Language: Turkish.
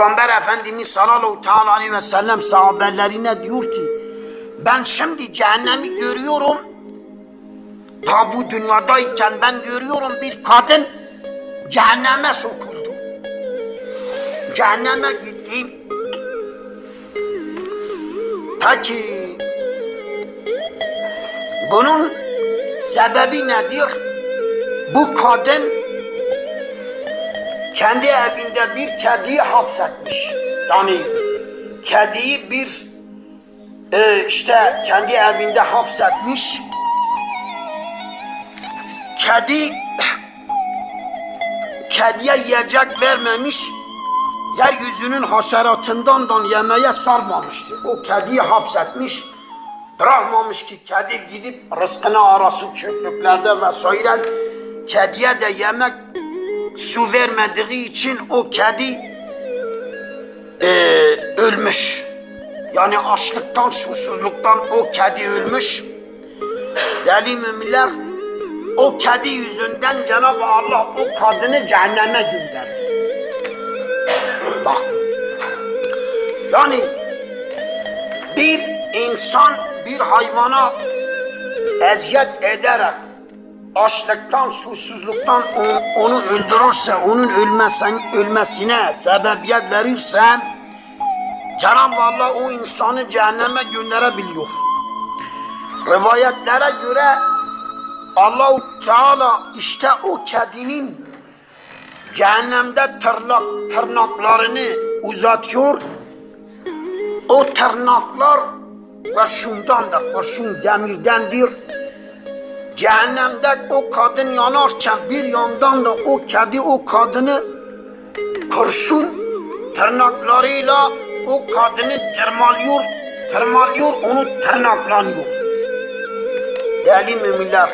Peygamber Efendimiz sallallahu teala aleyhi ve sellem sahabelerine diyor ki ben şimdi cehennemi görüyorum. Ta bu dünyadayken ben görüyorum bir kadın cehenneme sokuldu. Cehenneme gittim. Peki bunun sebebi nedir? Bu kadın kendi evinde bir kediyi hapsetmiş. Yani kediyi bir e, işte kendi evinde hapsetmiş. Kedi kediye yiyecek vermemiş. Yeryüzünün haşeratından da yemeye sarmamıştı. O kediyi hapsetmiş. Bırakmamış ki kedi gidip rızkını arasın çöplüklerde vesaire. Kediye de yemek su vermediği için o kedi e, ölmüş. Yani açlıktan, susuzluktan o kedi ölmüş. Deli müminler o kedi yüzünden Cenab-ı Allah o kadını cehenneme gönderdi. Bak. Yani bir insan bir hayvana eziyet ederek açlıktan, susuzluktan on- onu öldürürse, onun ölmesen, ölmesine sebebiyet verirse Cenab-ı Allah o insanı cehenneme gönderebiliyor. Rivayetlere göre Allahu Teala işte o kedinin cehennemde tırnak, tırnaklarını uzatıyor. O tırnaklar kurşundandır, kurşun demirdendir. Cehennemde o kadın yanarken bir yandan da o kedi o kadını kurşun tırnaklarıyla o kadını tırmalıyor, tırmalıyor, onu tırnaklanıyor. Değerli müminler,